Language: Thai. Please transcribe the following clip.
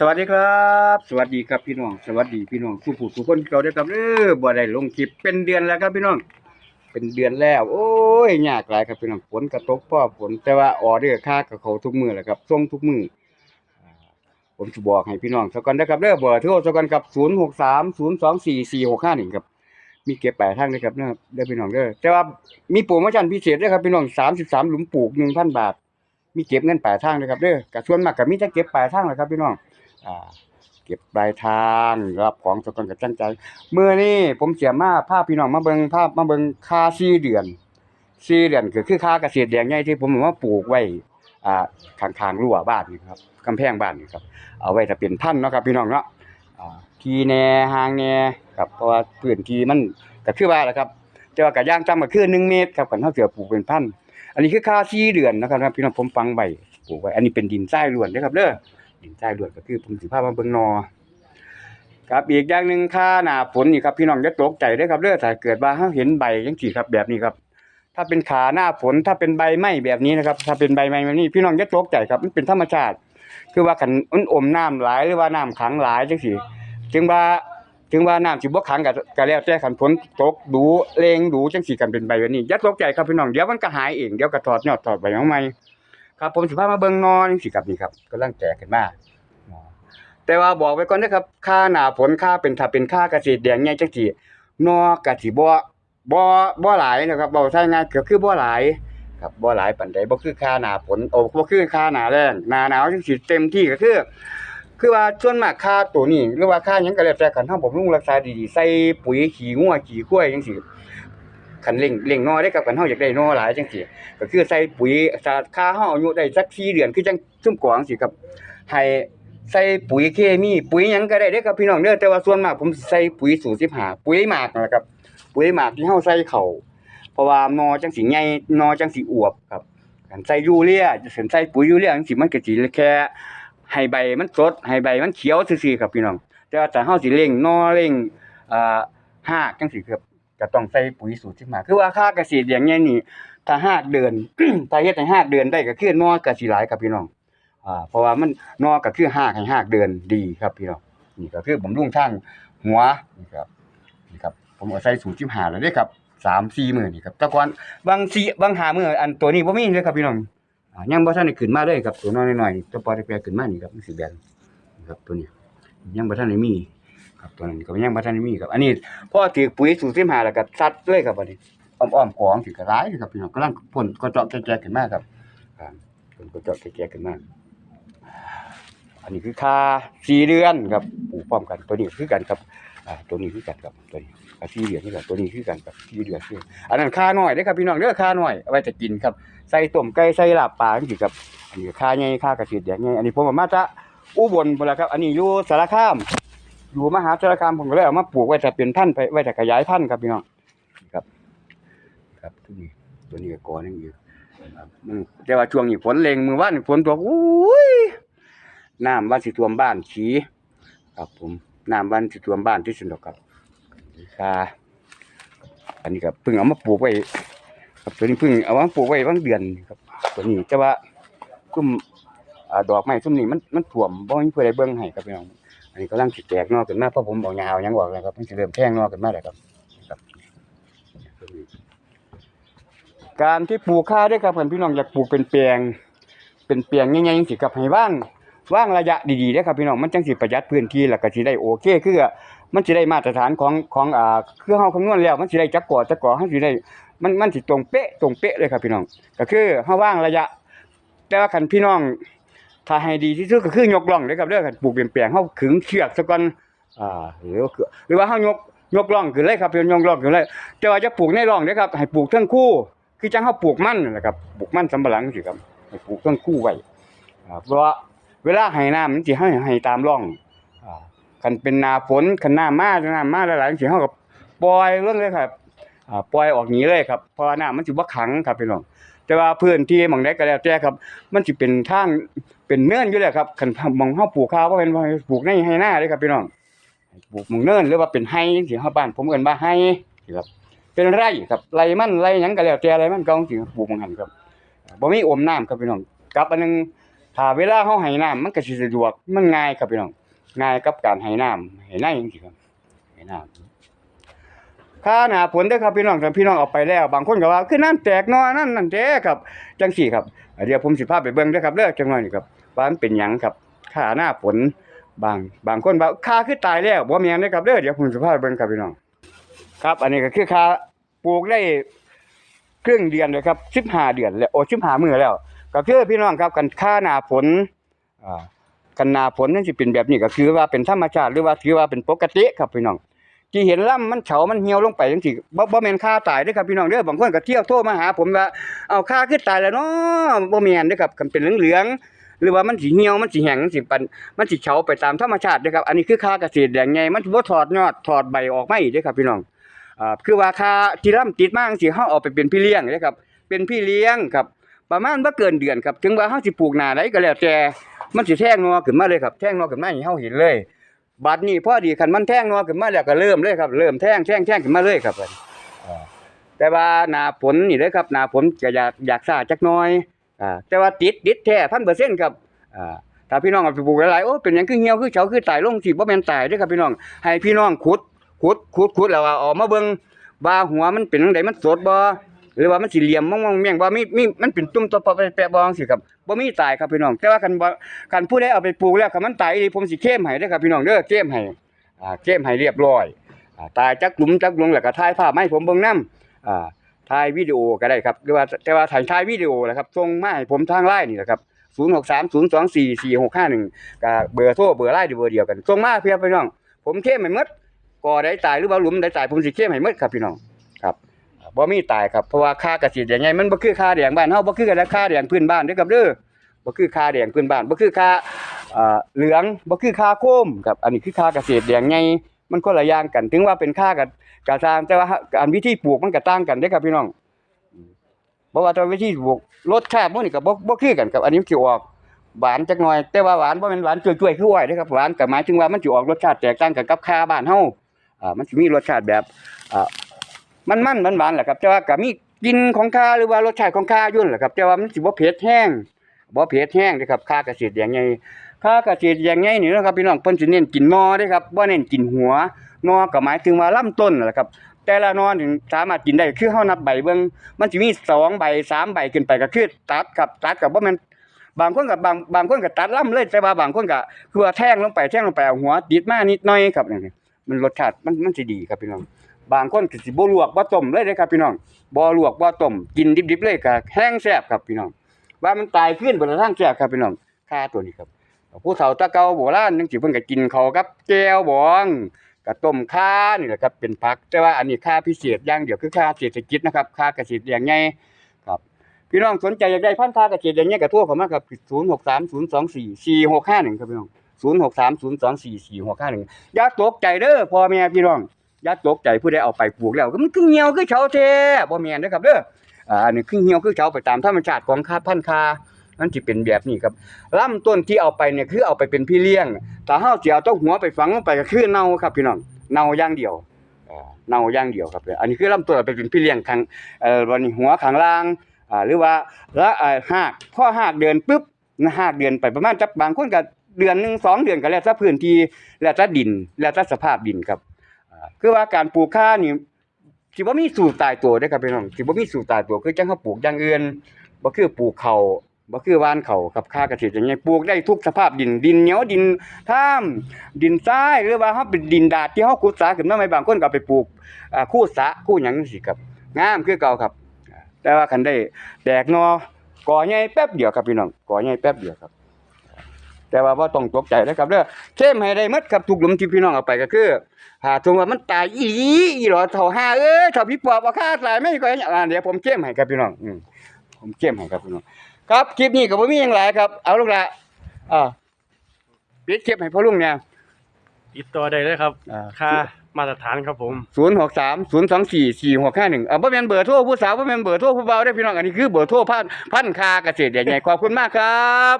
สวัสดีครับ สวัสดีครับพี่น้อง สวัสดีพี่น้องผู้ผู้ทุกคนเก่าได้อครับเออบ่ได้ลงคลิปเป็นเดือนแล้วครับพี่น้อง เป็นเดือนแล้ว โอ้ยยากหลายครับพี่น้องฝนกระตกพ่อฝนแต่ว่าออเดอร์ค่ากับเขาทุกมือแหละครับส่งทุกมือผมจะบอกให้พี่น้องสักก่อนนะครับเด้อเบอร์โทรสักก่อนกับ0630244651ครับมีเก็บแปลายทางด้วยครับเด้อเด้อพี่น้องเด้อแต่ว่ามีโปรโมชั่นพิเศษด้วยครับพี่น้อง33หลุมปลูก1,000บาท มีเก็บเงินปลายทางด้วยครับเด้อก็ส่วนมากก็มีแต่เก็บปลายทางแหละครับพี่น้อง เก็บปลายทางรับของสกอนกับจังใจเมื่อนี้ผมเสียมาภาพพี่น้องมาเบิงภาพมาเบิงค่า4เดือน4เดือนก็คือค่าเกษตรแดงใหญ่ที่ผมเอามาปลูกไว้อ่าข้างรั้วบ้านนี่ครับกำแพงบ้านนี่ครับเอาไว้ถ้าเป็นพันเนาะครับพี่น้องเนาะอ่าทีแน่หางแน่ครับเพราะว่าพื้นที่มันก็คือว่าแหละครับแต่ว่าก็ย่างจำก็คือ1เมตรครับคันเฮาเสือปลูกเป็นพันอันนี้คือค่า4เดือนนะครับพี่น้องผมฟังไว้ปลูกไว้อันนี้เป็นดินทรายล้วนเด้อครับเด้อ ดินทรายล้วนก็คือผมสิพาพมาเบิ่งนอครับอีกอย่างหนึ่งค่าหนาฝนนี่ครับพี่น้องอย่าตกใจเด้ครับเด้อถ้าเกิดว่าเฮาเห็นใบจังซี่ครับแบบนี้ครับ ถ้าเป็นขาหน้าฝนถ้าเป็นใบไม้แบบนี้นะครับ ถ้าเป็นใบไม้แบบนี้พี่น้องอย่าตกใจครับมันเป็นธรรมชาติ คือว่าคันมันอมน้ำหลายหรือว่าน้ำขังหลายจังซี่ถึงว่าถึงว่าน้ำสิบ่ขังก็ก็แล้วแต่คันฝนตกดูแรงดูจังซี่กันเป็นใบแบบนี้ย่าตกใจครับพี่น้องเดี๋ยวมันก็หายเองเดี๋ยวก็ถอดยอดถอดใบของใหม่ ครับผมสิพามาเบิ่งนอนสิครับนี่ครับกำลังแตกขึ้นมาแต่ว่าบอกไว้ก่อนนะครับค่าหนาฝนค่าเป็นถ้าเป็นค่าเกษตรแดงใหญ่จังซี่นอกะสิบ่บ่บ่หลายนะครับเว้าใช้ง่ายก็คือบ่หลายครับบ่หลายปานใดบ่คือค่าหนาฝนโอ้บ่คือค่าหนาแล้งหนาหนาวจังซี่เต็มที่ก็คือคือว่าส่วนมากค่าตัวนี้หรือว่าค่าหยังก็แล้วแต่คันเฮาบำรุงรักษาดีๆใส่ปุ๋ยขี้งัวขี้ควายจังซี่ คันเร่งเร่งนอได้ครับคันเฮาอยากได้นอหลายจังซี่ก็คือใส่ปุ๋ยถ้าค่าเฮาอายุได้สัก4เดือนคือจังซุ่มกวางสิครับให้ใส่ปุ๋ยเคมีปุ๋ยหยังก็ได้เด้อครับพี่น้องเด้อแต่ว่าส่วนมากผมใส่ปุ๋ยสูตร15ปุ๋ยหมากนะครับ ปุ๋ยหมากที่เฮาใส่เข้าเพราะว่านอจังสิใหญ่นอจังสิอวบครับคันใส่ยูเรียจะใส่ปุ๋ยยูเรียจังสิมันก็สิแค่ให้ใบมันสดให้ใบมันเขียวซื่อๆครับพี่น้องแต่ว่าถ้าเฮาสิเร่งนอเร่งอ่าหากจังสิครับ ก็ต้องใส่ปุ๋ยสูตร15คือว่าค่าเกษตรอย่างเงี้ยนี่ถ้าหากเดือน ถ้าเฮ็ดให้หากเดือนได้ก็คือนอก็สิหลายครับพี่น้องอ่าเพราะว่ามันนอก็คือหากให้หากเดือนดีครับพี่น้องนี่ก็คือบำรุงทางหัวนี่ครับนี่ครับ ผมก็ใส่สูตร15แล้วเด้ครับ3 4มื้อนี่ครับแต่ก่อนบางสี่บางหามื้ออันตัวนี้บ่มีเลยครับพี่น้องอ่ายังบ่ทันได้ขึ้นมาเลยครับตัวน้อยๆนี่ตัวปอแปลขึ้นมานี่ครับมันสิแบนนี่ครับตัวนี้ยังบ่ทันได้มี ครับตัวนั้นก็ยังบ่ทันได้มีครับ อันนี้พอถือปุ๋ยสูตร15แล้วก็ซัดเลยครับบัดนี้อ้อมๆของสิกระไรครับพี่น้องกำลังพ่นกระเจาะแก่ๆขึ้นมาครับครับพ่นกระเจาะแก่ๆขึ้นมาอันนี้คือค่าสี่เดือนครับปลูกพร้อมกันตัวนี้คือกันครับอ่าตัวนี้คือกันครับตัวนี้ค่าสี่เดือนคือกันตัวนี้คือกันครับสี่เดือนคืออันนั้นค่าน้อยเด้อครับพี่น้องเด้อค่าน้อยเอาไว้จะกินครับใส่ต้มไก่ใส่ลาบปลาจังซี่ครับอันนี้ค่าใหญ่ค่าเกษตรแดงใหญ่อันนี้ผมเอามาจากอุบลพุ่นล่ะครับ อันนี้อยู่สารคาม อยู่มหาสารคามผมก็เลยเอามาปลูกไว้ถ้าเป็นพันธุ์ไปไว้ถ้าขยายพันธุ์ครับพี่น้องครับตัวนี้ตัวนี้ก็กอนึงอยู่ครับอืมแต่ว่าช่วงนี้ฝนเล็งมือว่านฝนตกอุ้ยน้ำว่าสิท่วมบ้านฉีครับผมน้ำวันสิท่วมบ้านที่สุดดอกครับนี่ค่ะอันนี้ครับเพิ่งเอามาปลูกไว้ครับตัวนี้เพิ่งเอามาปลูกไว้บางเดือนครับตัวนี้แต่ว่ากุ้มอ่าดอกไม้ซุ่มนี้มันมันท่วมบ่มีผู้ใดเบิ่งให้ครับพี่น้อง อันนี้กำลังสิแตกนอขึ้นมาเพราะผมบอกยาวยังบอกแล้วครับมันสิเริ่มแท่งนอขึ้นมาแล้วครับครับตัวนี้การที่ปลูกข้าวด้วยครับเพื่อนพี่น้องอยากปลูกเป็นแปลง เป็นแปลงใหญ่ๆจังซี่ครับให้ว่างว่างระยะดีๆเด้ครับพี่น้องมันจังสิประหยัดพื้นที่แล้วก็สิได้โอเคคือมันสิได้มาตรฐานของของอ่าคือเฮาคำนวณแล้ว มันสิได้จักก่อจักก่อเฮาสิได้มันมันสิตรงเป๊ะตรงเป๊ะเลยครับพี่น้อง ก็คือเฮาว่างระยะ แต่ว่าคันพี่น้อง ถ้าให้ดีที่สุดก็คือยกล่องเด้ครับเด้อคันปลูกเป็นแปลงเฮาขึงเชือกซะก่อนอ่าหรือว่าคือหรือว่าเฮายกยกล่องขึ้นเลยครับเป็นยกล่องขึ้นเลยแต่ว่าจะปลูกในร่องเด้ครับให้ปลูกเทั้งคู่ คือจังเฮาปลูกมันนั่นะครับปลูกมันสำปะหลังสิครับให้ปลูกต้นคู่ไว้เพราะว่าเวลาให้น้ำมันสิให้ให้ตามร่องอ่าคันเป็นนาฝนคันหน้ำมาหน้ำมาหลายๆสิเฮาก็ปล่อยเรื่องเลยครับอ่าปล่อยออกหนีเลยครับเพราะว่าน้ำมันสิบ่ขังครับพี่น้องแต่ว่าพื้นที่หม่องใดก็แล้วแต่ครับ มันสิเป็นทาง เป็นเนินอยู่แล้วครับคันมองเฮาปลูกข้าวบ่เป็นปลูกในไร่นาเลยครับพี่น้องปลูกมองเนินหรือว่าเป็นไร่จังซี่เฮาบ้านผมเอินว่าไร่ครับเป็นไร่ครับไรมันไรยังก็แล้วแต่ไรมันก็ต้องสิปลูกมันหันครับบ่มีอมน้ำครับพี่น้องกับอันหนึงถ้าเวลาเฮาให้น้ำมันก็สะดวกมันง่ายครับพี่น้องง่ายกับการให้น้ำให้น้าจังซี่ครับให้น้ำ ค่าหน้าฝนเด้ครับพี่น้องถ้าพี่น้องเอาไปแล้ว บางคนก็ว่าคือน้ำแตกนอนั่นนั่นแท้ครับจังซี่ครับเดี๋ยวผมสิพาพไปเบิ่งด้ครับเด้อจังหน่อยนี่ครับว่ามันเป็นหยังครับค่าหน้าฝนบางบางคนว่าค่าคือตายแล้วบ่แม่นเด้ครับเด้อเดี๋ยวผมสิพาพไปเบิ่งครับพี่น้องครับ อันนี้ก็คือค่าปลูกได้ครึ่งเดือนเลยครับ15เดือนแล้วโอ้15มื้อแล้ว ก็คือพี่น้องครับกันค่าหน้าฝนอ่ากันหน้าฝนนั่นสิเป็นแบบนี้ก็คือว่าเป็นธรรมชาติหรือว่าถือว่าเป็นปกติครับพี่น้อง ที่เห็นลำมันเฉา มันเหี่ยวลงไปจังซี่บ่บ่แม่นค่าตายเด้อครับพี่น้องเด้อบางคนก็เที่ยวโทรมาหา ผมว่าเอาค่าคือตายแล้วเนาะบ่แม่นเด้อครับคันเป็นเหลืองๆหรือว่ามันสิเหี่ยวมันสิแห้งมันสิปันมันสิเฉาไปตามธรรมชาติเด้อครับอันนี้คือค่าเกษตรแดงใหญ่มันบ่ถอดยอดถอดใบออกมาอีกเด้อครับพี่น้องอ่าคือว่าค่าที่ลำติดมาจังซี่เฮาเอาไปเป็นพี่เลี้ยงเด้อครับ เป็นพี่เลี้ยงครับประมาณบ่เกินเดือนครับถึงว่าเฮาสิปลูกหน้าใดก็แล้วแต่มันสิแท่งนอขึ้นมาเลยครับแท่งนอขึ้นมาให้เฮาเห็นเลย บัดนี้พอดีคันมันแท่งนอขึ้นมาแล้วก็เริ่มเลยครับ เริ่มแท่งแท่งแท่งขึ้นมาเลยครับอ่า แต่ว่าหน้าฝนนี่เด้อครับหน้าฝนก็อยากอยากซ่าจักหน่อยอ่าแต่ว่าติดติดแท้1,000%ครับอ่าถ้าพี่น้องเอาไปปลูกหลายๆโอ้เป็นหยังคือเหี่ยวคือเฉาคือตายลงสิบ่แม่นตายเด้อครับพี่น้องให้พี่น้องขุดขุดขุดขุดแล้วเอาออกมาเบิ่งว่าหัวมันเป็นจังไดมันสดบ่ หรือว่ามันสิเหลี่ยมมองๆแม่งบ่ามีมีมันเป็นตุ่มตัวแปะบ่จังซี่ครับบ่มีตายครับพี่น้อง แต่ว่าคันคันผู้ใดเอาไปปลูกแล้วคันมันตายอีหลีผมสิเข้มให้เด้ครับพี่น้องเด้อเข้มให้อ่าเข้มให้เรียบร้อยอ่าตายจักหลุมจักหลวงแล้วก็ถ่ายภาพมาให้ผมเบิ่งนํอ่าถ่ายวิดีโอก็ได้ครับหรือว่าแต่ว่าถ่ายถ่ายวิดีโอแหละครับส่งมาให้ผมทาง LINE นี่แหละครับ0630244651ก็เบอร์โทรเบอร์ LINE เบอร์เดียวกันส่งมาเพียพี่น้อง ผมเข้มให้มดก่อใดตายหรือว่าหลุมใดตายผมสิเข้มให้มดครับพี่น้องครับ บ่มีตายครับเพราะว่าค่าเกษตรอย่างไงมันบ่คือค่าแดงบ้านเฮาบ่คือกันแล้วค่าแดงพื้นบ้านเด้อครับเด้อบ่คือค่าแดงพื้นบ้านบ่คือค่าอ่าเหลืองบ่คือค่าโคมครับอันนี้คือค่าเกษตรแดงไงมันคนละอย่างกัน ถึงว่าเป็นค่ากับกะสร้างแต่ว่าอันวิธีปลูกมันก็ต่างกันเด้อครับพี่น้องเพราะว่าตอนวิธีปลูกรสชาติมันนี่ก็บ่บ่คือกันครับอันนี้มันสิออกหวานจักหน่อย แต่ว่าหวานบ่แม่นหวานจ่วยๆคืออ้อยเด้อครับหวานก็หมายถึงว่ามันสิออกรสชาติแตกต่างกันกับค่าบ้านเฮาอ่ามันสิมีรสชาติแบบอ่า มันมันมันหวานแหละครับ แต่ว่าก็มีกลินของข้าหรือว่ารสชาติของข้ายู่นแหละครับ แต่ว่ามันสิบ่เผ็ดแห้งบ่เผ็ดแห้งเด้ครับข้าเกษตรอย่างไงข้าเกษตรอย่างไงนี่นะครับพี่น้องเพิ่นสิเน้นกินนอเด้ครับบ่เน้นกินหัวนอก็หมายถึงว่าลำต้นแหละครับแต่ละนอนถึงสามารถกินได้คือเฮานับใบเบิ่งมันสิมีสองใบสามใบขึ้นไปก็คือตัดครับตัดก็บ่แม่นบางคนก็บบางบางคนก็ตัดล่ำเลยแต่ว่าบางคนก็คือว่าแท่งลงไปแท่งลงไปเอาหัวติดมานิดหน่อยครับนี่มันรสชาติมันมันสิดีครับพี่น้อง บางคนก็สิบ่ลวกบ่ต้มเลยเด้ครับพี่น้องบ่ลวกบ่ต้มกินดิบๆเลยก็แห้งแซ่บครับพี่น้อง ว่ามันตายขึ้นบนทางแซ่บครับพี่น้องค่าตัวนี้ครับผู้เฒ่าตะเก่าโบราณจังสิเพิ่นก็กินเขากับแก้วบองก็ต้มข่านี่แหละครับเป็นผัก แต่ว่าอันนี้ค่าพิเศษอย่างเดียวคือค่าเศรษฐกิจนะครับค่าเกษตรอย่างใหญ่ครับ พี่น้องสนใจอยากได้พันธุ์ค่าเกษตรอย่างใหญ่ก็โทรเข้ามาครับ0630244651ครับพี่น้อง0630244651อย่าตกใจเด้อพ่อแม่พี่น้อง อย่าตกใจผู้ใดเอาไปปลูกแล้วก็มันคือเหี่ยวคือเฉาแท้บ่แม่นเด้อครับเด้ออ่าอันนี้คือเหี่ยวคือเฉาไปตามธรรมชาติของคาพันธุ์คามันสิเป็นแบบนี้ครับลำต้นที่เอาไปเนี่ยคือเอาไปเป็นพี่เลี้ยงถ้าเฮาสิเอาต้นหัวไปฝังลงไปก็คือเน่าครับพี่น้องเน่าอย่างเดียวเน่าอย่างเดียวครับ อันนี้คือลำต้นเอาไปเป็นพี่เลี้ยงข้างเอ่อวันนี้หัวข้างล่างอ่าหรือว่าละอ่าหากพอหากเดือนปุ๊บนะหากเดือนไปประมาณจักบางคนก็เดือนหนึ่งสองเดือนก็แล้วแต่พื้นที่แล้วแต่ดิน แล้วแต่สภาพดินครับ คือว่าการปลูกข้าวนี่สิบ่มีสูตรตายตัวเด้อครับพี่น้องสิบ่มีสูตรตายตัวคือจังเฮาปลูกอย่างอื่นบ่คือปลูกข้าวบ่คือว่านเขาวกับข้าเกษตรอย่างเงี้ยปลูกได้ทุกสภาพดินดินเหนียวดินท่ามดินทรายหรือว่าเฮาเป็นดินดาดที่เฮาขุดสระขึ้นมาใหม่บางคนก็ไปปลูกอ่าคู่สะคู่หยังจังซี่ครับงามคือเก่าครับ แต่ว่าคันได้แตกนอก่อใหญ่แป๊บเดียวครับพี่น้องก่อใหญ่แป๊บเดียวครับ แต่ว่าบ่ต้องตกใจนะครับเด้อเข้มให้ได้หมดครับทุกหลุมที่พี่น้องเอาไปก็คือหาถึงว่ามันตายอีหลีอีหรอเท่าห้าเอ้ยเท่าพี่ปอบเอาค่าตายไม่ก็อย่างอ่าเดี๋ยวผมเข้มให้ครับพี่น้องอืมผมเข้มให้ครับพี่น้องครับคลิปนี้ก็บ่มีหยังหลายครับ เอาลูกละอ่าปิดคลิปให้พ่อลุงเนี่ยติดต่อได้เลยครับ อ่าค่ามาตรฐานครับผม063 024 4651อ่าบ่แม่นเบอร์โทรผู้สาวบ่แม่นเบอร์โทรผู้เบาได้อพี่น้องอันนี้คือเบอร์โทรพันพันคาเกษตรใหญ่ๆขอบคุณมากครับ